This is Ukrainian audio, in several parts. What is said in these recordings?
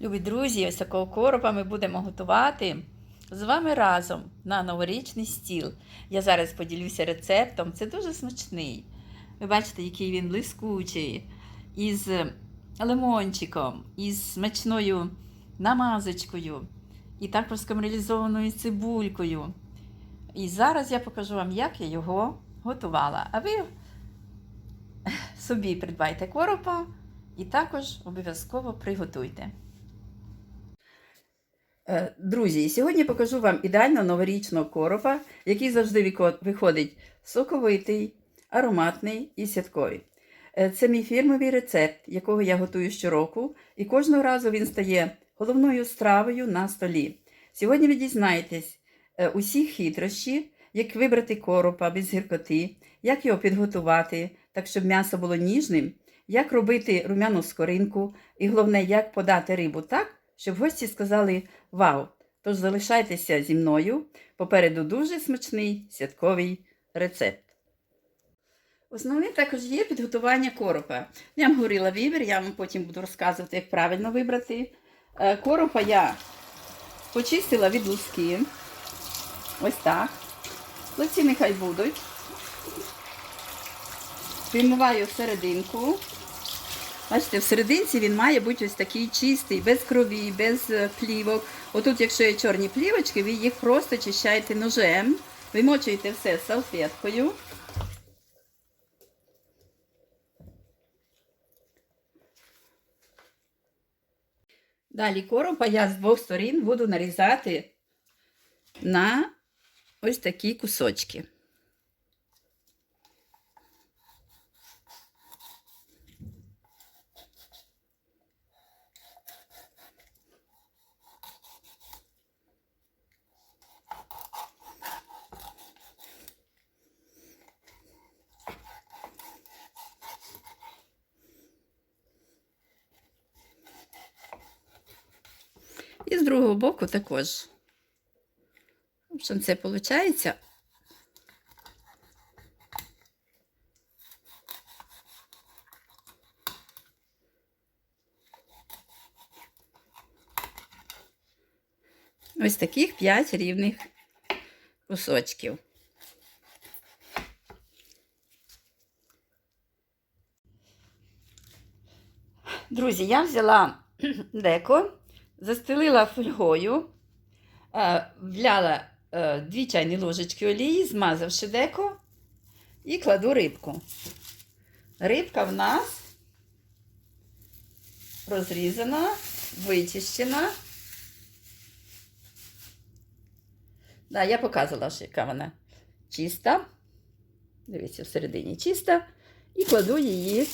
Любі друзі, ось такого коропа ми будемо готувати з вами разом на новорічний стіл. Я зараз поділюся рецептом. Це дуже смачний. Ви бачите, який він блискучий, із лимончиком, із смачною намазочкою і також скамералізованою цибулькою. І зараз я покажу вам, як я його готувала. А ви собі придбайте коропа і також обов'язково приготуйте. Е, Друзі, сьогодні покажу вам ідеально новорічного коропа, який завжди виходить соковитий, ароматний і святковий. Е, Це мій фірмовий рецепт, якого я готую щороку, і кожного разу він стає головною стравою на столі. Сьогодні ви дізнаєтесь е, усі хитрощі, як вибрати коропа без гіркоти, як його підготувати, так щоб м'ясо було ніжним, як робити румяну скоринку, і головне, як подати рибу так, щоб гості сказали Вау! Тож залишайтеся зі мною. Попереду дуже смачний святковий рецепт. Основним також є підготування коропа. Я вам говорила вибір, я вам потім буду розказувати, як правильно вибрати. Е, Коропа я почистила від луски. Ось так. Лиці нехай будуть. Вимиваю серединку. Бачите, в серединці він має бути ось такий чистий, без крові, без е, плівок. Отут, якщо є чорні плівочки, ви їх просто чищаєте ножем, вимочуєте все салфеткою. Далі коропа я з двох сторін буду нарізати на ось такі кусочки. І з другого боку також. Общем, це виходить. Ось таких 5 рівних кусочків. Друзі, я взяла деко, застелила фольгою, е, вляла е, дві чайні ложечки олії, змазавши деко, і кладу рибку. Рибка в нас розрізана, вичищена. Да, я показувала, що яка вона чиста. Дивіться, всередині чиста. І кладу її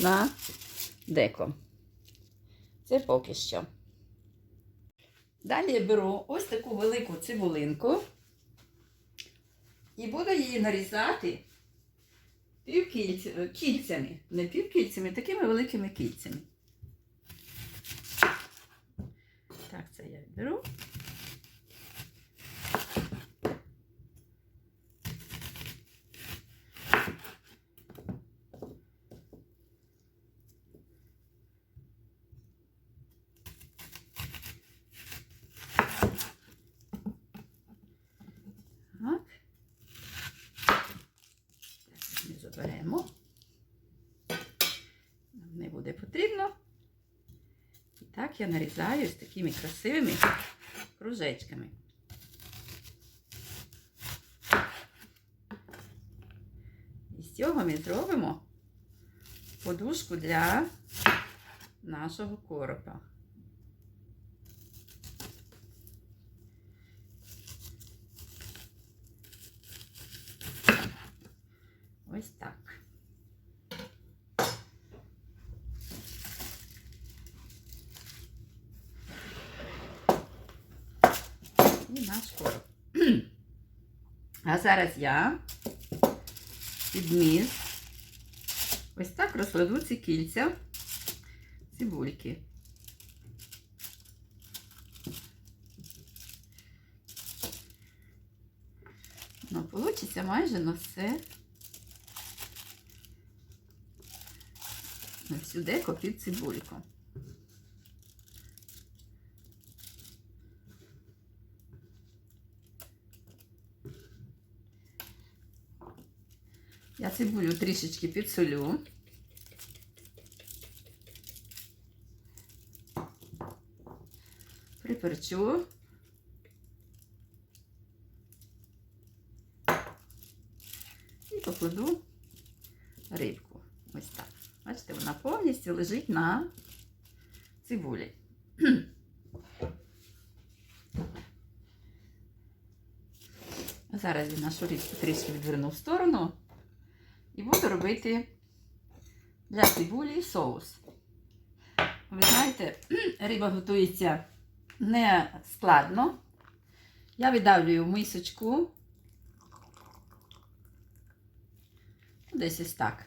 на деко. Це поки що. Далі я беру ось таку велику цибулинку і буду її нарізати півкільцями, кільцями. Не півкільцями, такими великими кільцями. Так, це я беру. Так. Так, Нам не буде потрібно. І так я нарізаю з такими красивими кружечками. І з цього ми зробимо подушку для нашого коропа. Ось так. Наш. А зараз я під ось так розкладу ці кільця цибульки. Ну, вийде майже на все. На всю деко під цибульку. Цибулю трішечки підсолю. Приперчу. І покладу рибку. Ось так. Бачите, вона повністю лежить на цибулі. Зараз я нашу рибку трішки відверну в сторону і буду робити для цибулі соус. Ви знаєте, риба готується не складно. Я видавлюю мисочку. Десь ось так.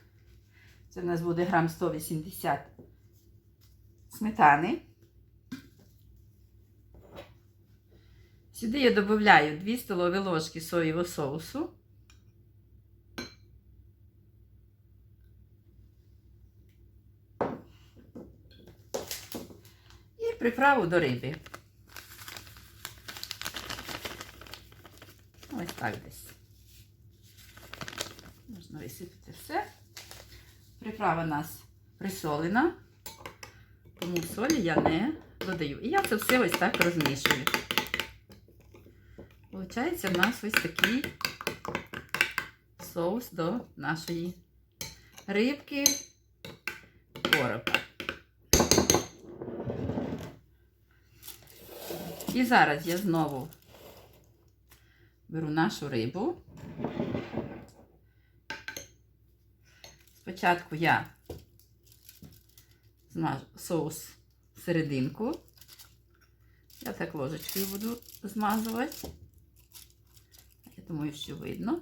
Це в нас буде грам 180 сметани. Сюди я додаю 2 столові ложки соєвого соусу. І приправу до риби. Ось так десь. Можна висипати все. Приправа у нас присолена, тому солі я не додаю. І я це все ось так розмішую. Получається в нас ось такий соус до нашої рибки коропа. І зараз я знову беру нашу рибу. Спочатку я змажу соус серединку. Я так ложечкою буду змазувати. Я думаю, що видно.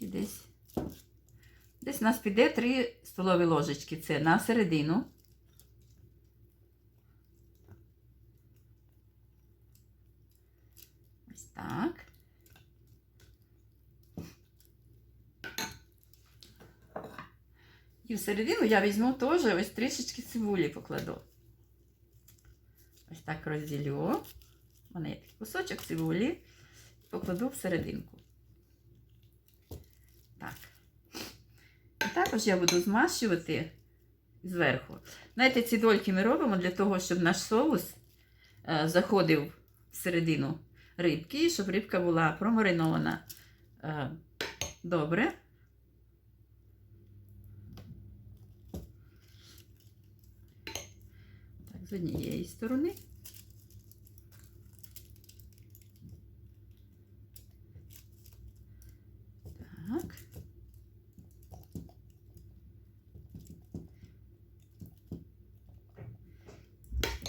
І десь, десь у нас піде 3 столові ложечки. Це на середину. Ось так. І всередину я візьму теж ось трішечки цибулі покладу. Ось так розділю. У мене є такий кусочок цибулі. Покладу всерединку. Так. І також я буду змащувати зверху. Знаєте, ці дольки ми робимо для того, щоб наш соус е, заходив всередину рибки, щоб рибка була промаринована е, добре. Так, з однієї сторони. Так.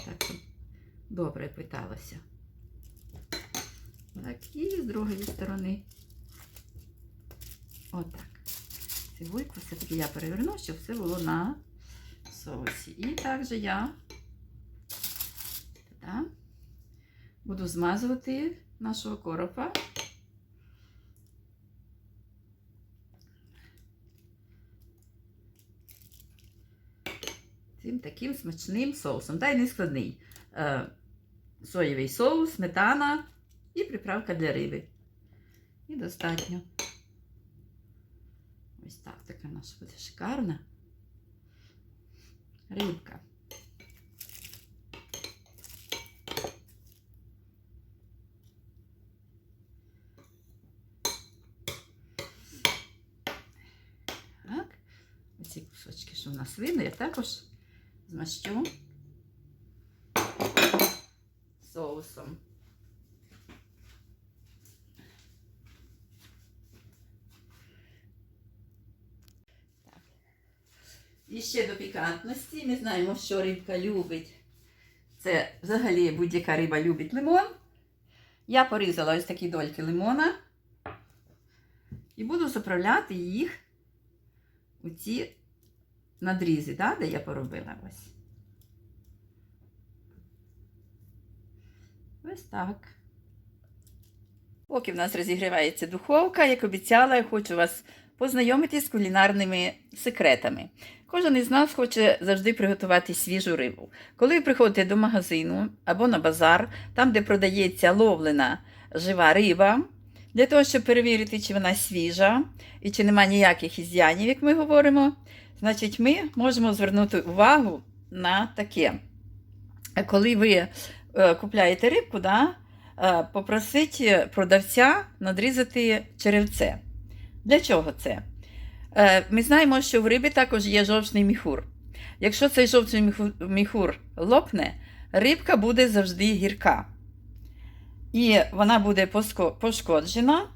Так, добре питалося. Так, і з другої сторони. Отак. Цибульку все-таки я переверну, щоб все було на соусі. І також я та, буду змазувати нашого коропа. Цим таким смачним соусом. Та й не складний. Е, соєвий соус, сметана і приправка для риби. І достатньо. Ось так така наша буде шикарна рибка. Так, оці кусочки, що в нас видно, я також змащу соусом. Так. І ще до пікантності. Ми знаємо, що рибка любить. Це взагалі будь-яка риба любить лимон. Я порізала ось такі дольки лимона і буду заправляти їх у ці надрізи, да, де я поробила ось. Ось так. Поки в нас розігрівається духовка, як обіцяла, я хочу вас познайомити з кулінарними секретами. Кожен із нас хоче завжди приготувати свіжу рибу. Коли ви приходите до магазину або на базар, там, де продається ловлена жива риба, Для того, щоб перевірити, чи вона свіжа і чи немає ніяких ізянів, як ми говоримо, значить, ми можемо звернути увагу на таке. Коли ви е, купляєте рибку, да, е, попросіть продавця надрізати черевце. Для чого це? Е, Ми знаємо, що в рибі також є жовчний міхур. Якщо цей жовчний міхур лопне, рибка буде завжди гірка. І вона буде пошкоджена,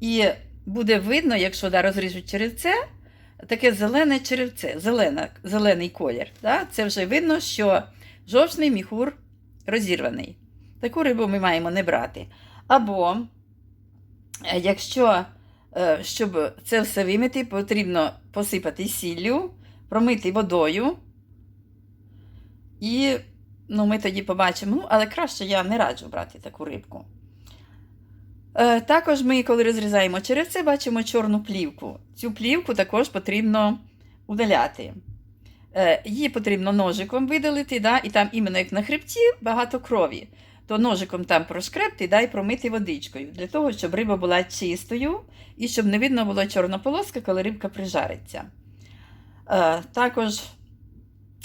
і буде видно, якщо да, розріжуть черевце, таке зелене черевце, зелена, зелений колір. Да? Це вже видно, що жовчний міхур розірваний. Таку рибу ми маємо не брати. Або, е, якщо, е, щоб це все вимити, потрібно посипати сіллю, промити водою. І ну, ми тоді побачимо, ну, але краще я не раджу брати таку рибку. Е, також ми, коли розрізаємо черевце, бачимо чорну плівку. Цю плівку також потрібно удаляти. Е, її потрібно ножиком видалити, да, і там іменно як на хребті багато крові. То ножиком там прошкребти да, і промити водичкою, для того, щоб риба була чистою і щоб не видно було чорна полоска, коли рибка прижариться. Е, також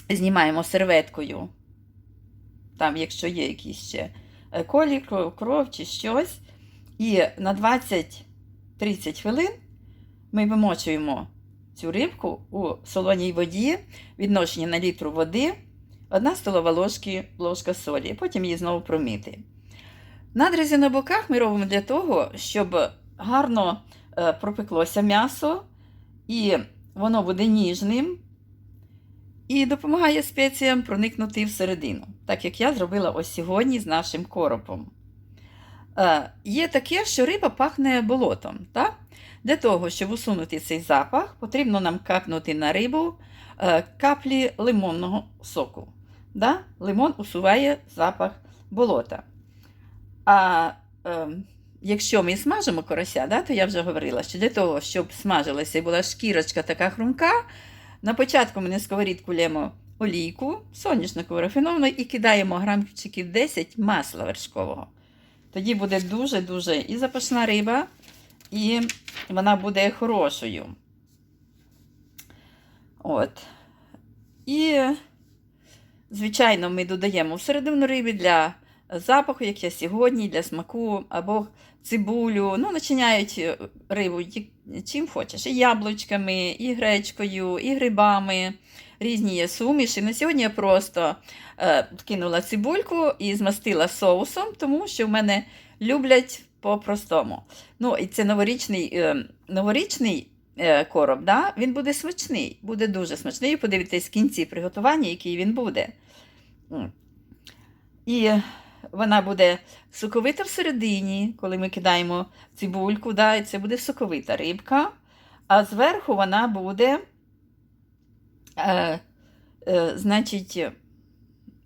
знімаємо серветкою, там, якщо є якісь ще е, колі, кров, чи щось. І на 20-30 хвилин ми вимочуємо цю рибку у солоній воді, відношення на літру води, одна столова ложки, ложка солі, потім її знову промити. Надрізи на боках ми робимо для того, щоб гарно е, пропеклося м'ясо, і воно буде ніжним і допомагає спеціям проникнути всередину, так як я зробила ось сьогодні з нашим коропом. Е, є таке, що риба пахне болотом. Так? Для того, щоб усунути цей запах, потрібно нам капнути на рибу е, каплі лимонного соку. Да? Лимон усуває запах болота. А е, якщо ми смажимо корося, да, то я вже говорила, що для того, щоб смажилася і була шкірочка така хрумка, на початку ми на сковорідку лємо олійку соняшникову рафіновану і кидаємо грамчиків 10 масла вершкового. Тоді буде дуже-дуже і запашна риба, і вона буде хорошою. От. І, звичайно, ми додаємо всередину риби для запаху, як я сьогодні, для смаку, або цибулю. Ну, начиняють е, рибу чим хочеш. І яблучками, і гречкою, і грибами. Різні є суміші. На сьогодні я просто е, кинула цибульку і змастила соусом, тому що в мене люблять по-простому. Ну, і це новорічний, е, новорічний е, короб, да? він буде смачний, буде дуже смачний. Подивитесь в кінці приготування, який він буде. І вона буде соковита всередині, коли ми кидаємо цибульку, да? і це буде соковита рибка. А зверху вона буде, е, е, значить,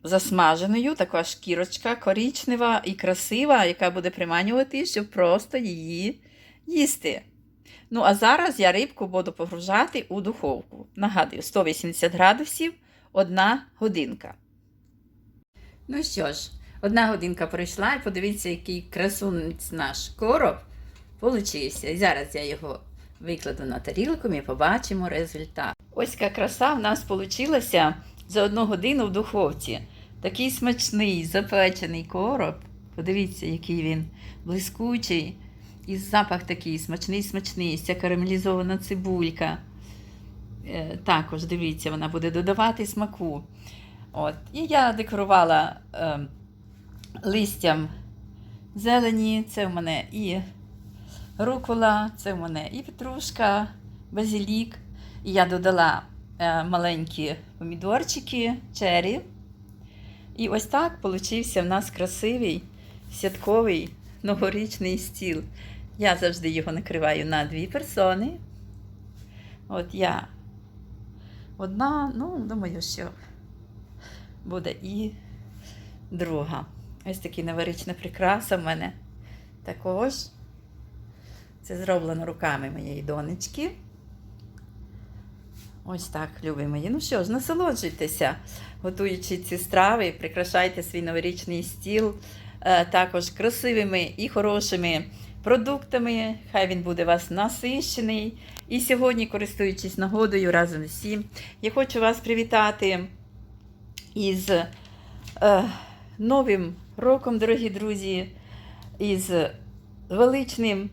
засмаженою, така шкірочка корічнева і красива, яка буде приманювати, щоб просто її їсти. Ну, а зараз я рибку буду погружати у духовку. Нагадую, 180 градусів, одна годинка. Ну що ж, одна годинка пройшла, і подивіться, який красунець наш короб получився. І зараз я його викладу на тарілку, ми побачимо результат. Ось яка краса в нас вийшла за одну годину в духовці. Такий смачний, запечений короб. Подивіться, який він блискучий. І запах такий смачний, смачний, ця карамелізована цибулька. Е, також дивіться, вона буде додавати смаку. От. І я декорувала е, листям зелені. Це в мене і рукола, це в мене і петрушка, базилік. І я додала е, маленькі помідорчики, чері. І ось так получився в нас красивий святковий новорічний стіл. Я завжди його накриваю на дві персони. От я одна, ну, думаю, що буде і друга. Ось такі новорічна прикраса в мене також. Це зроблено руками моєї донечки. Ось так, любі мої. Ну що ж, насолоджуйтеся, готуючи ці страви, прикрашайте свій новорічний стіл е, також красивими і хорошими продуктами. Хай він буде вас насищений. І сьогодні, користуючись нагодою разом з усім, я хочу вас привітати із е, Новим роком, дорогі друзі, із величним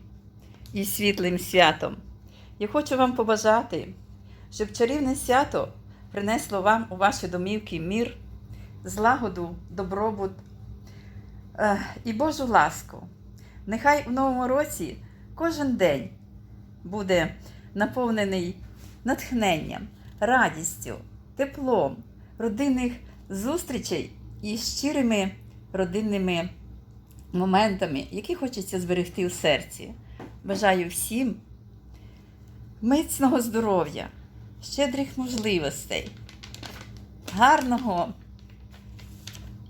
і світлим святом. Я хочу вам побажати, щоб чарівне свято принесло вам у ваші домівки мір, злагоду, добробут е, і Божу ласку. Нехай в новому році кожен день буде наповнений натхненням, радістю, теплом, родинних зустрічей і щирими родинними моментами, які хочеться зберегти у серці. Бажаю всім міцного здоров'я, щедрих можливостей, гарного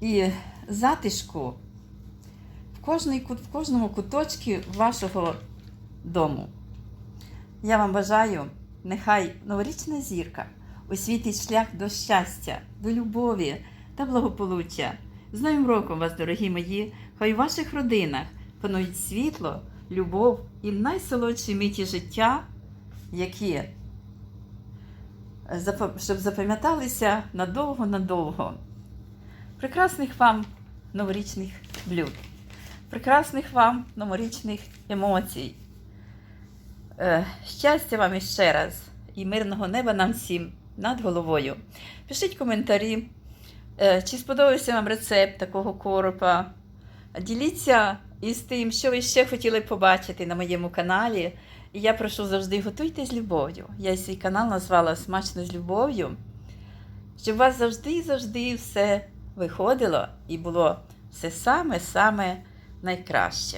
і затишку в, кожному куточку вашого дому. Я вам бажаю, нехай новорічна зірка освітить шлях до щастя, до любові та благополуччя. З Новим роком вас, дорогі мої, хай у ваших родинах панують світло, любов і найсолодші миті життя, які е, щоб запам'яталися надовго-надовго. Прекрасних вам новорічних блюд, прекрасних вам новорічних емоцій. Е, Щастя вам іще раз і мирного неба нам всім над головою. Пишіть коментарі, чи сподобався вам рецепт такого коропа. Діліться із тим, що ви ще хотіли побачити на моєму каналі. І я прошу завжди готуйте з любов'ю. Я свій канал назвала Смачно з любов'ю, щоб у вас завжди завжди все виходило і було все саме-саме найкраще.